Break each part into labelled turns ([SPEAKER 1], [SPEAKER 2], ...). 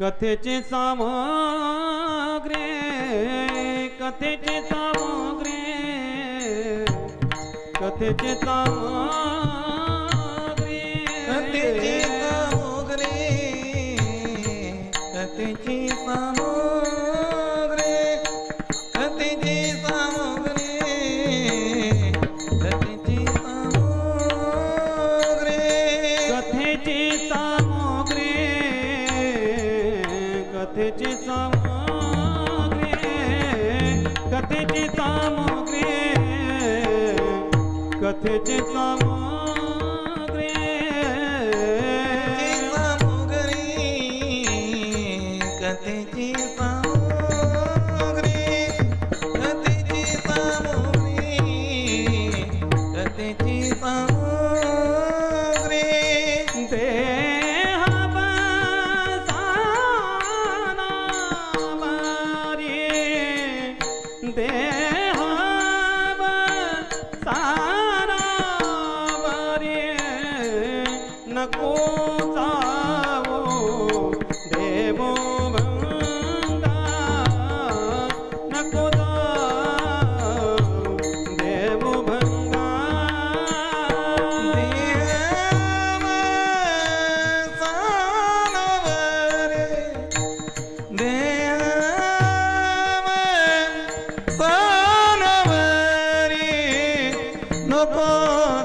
[SPEAKER 1] कथेचे सामग्रे कथेचे सामग्रे. कथेचे सामग्रे.
[SPEAKER 2] कथेचे सामग्रे कथेचे सामग्रे.
[SPEAKER 1] জগতে যেতাম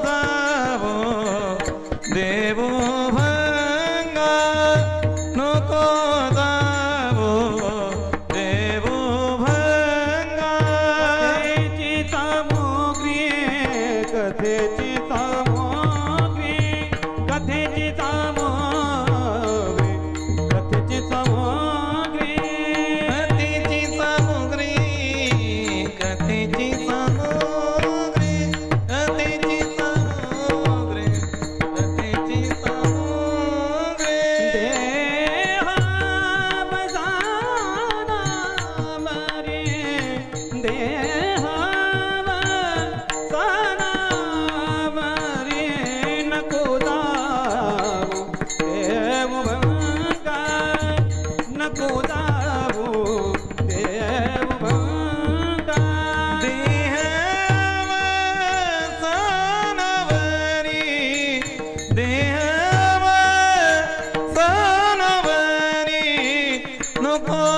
[SPEAKER 1] दा Oh.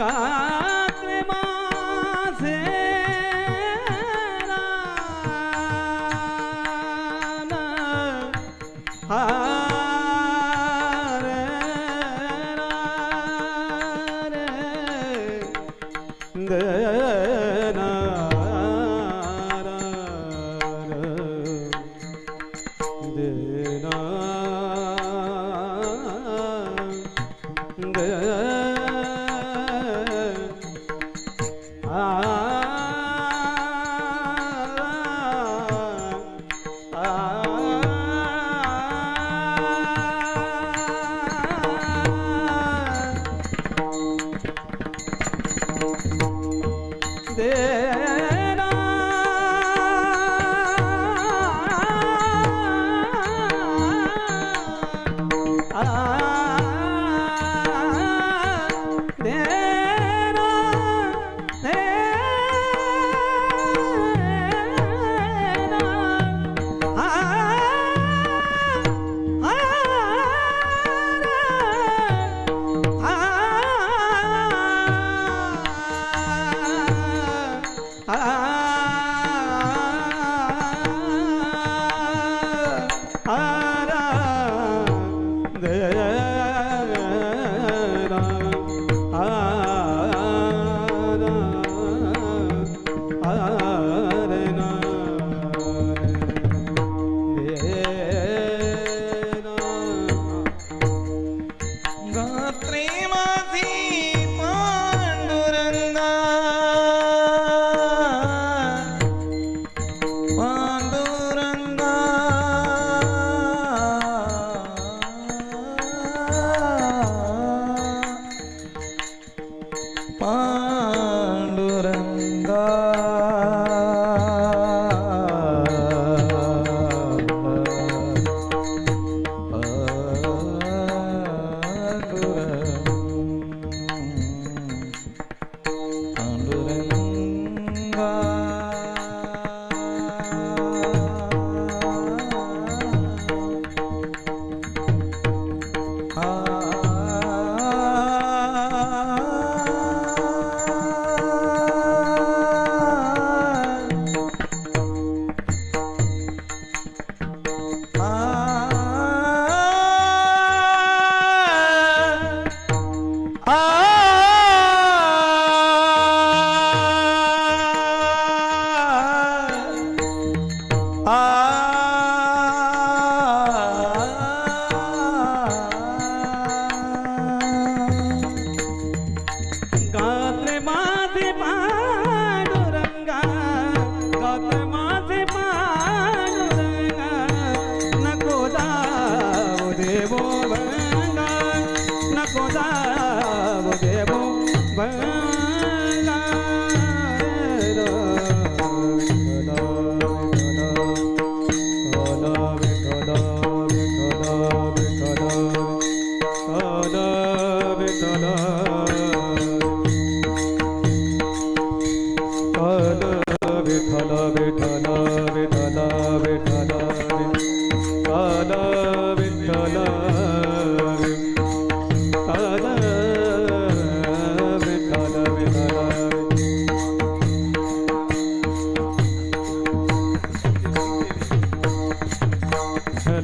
[SPEAKER 1] गात्रे माझे हा ಗಗನ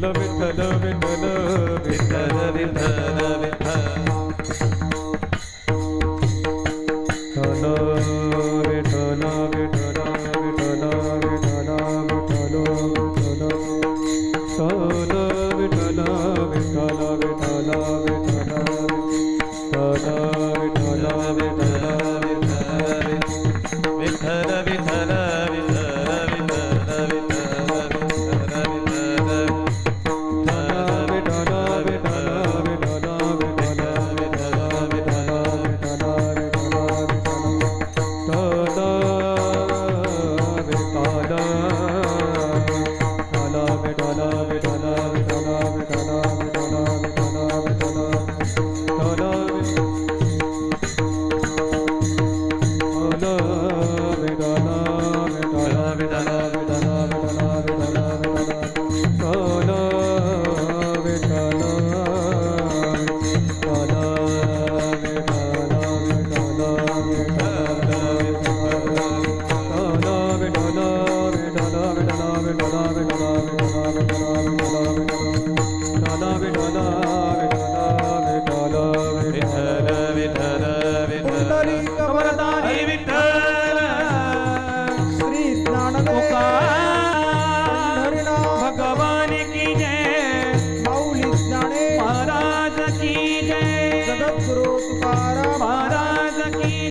[SPEAKER 1] love it,
[SPEAKER 2] I love
[SPEAKER 1] it.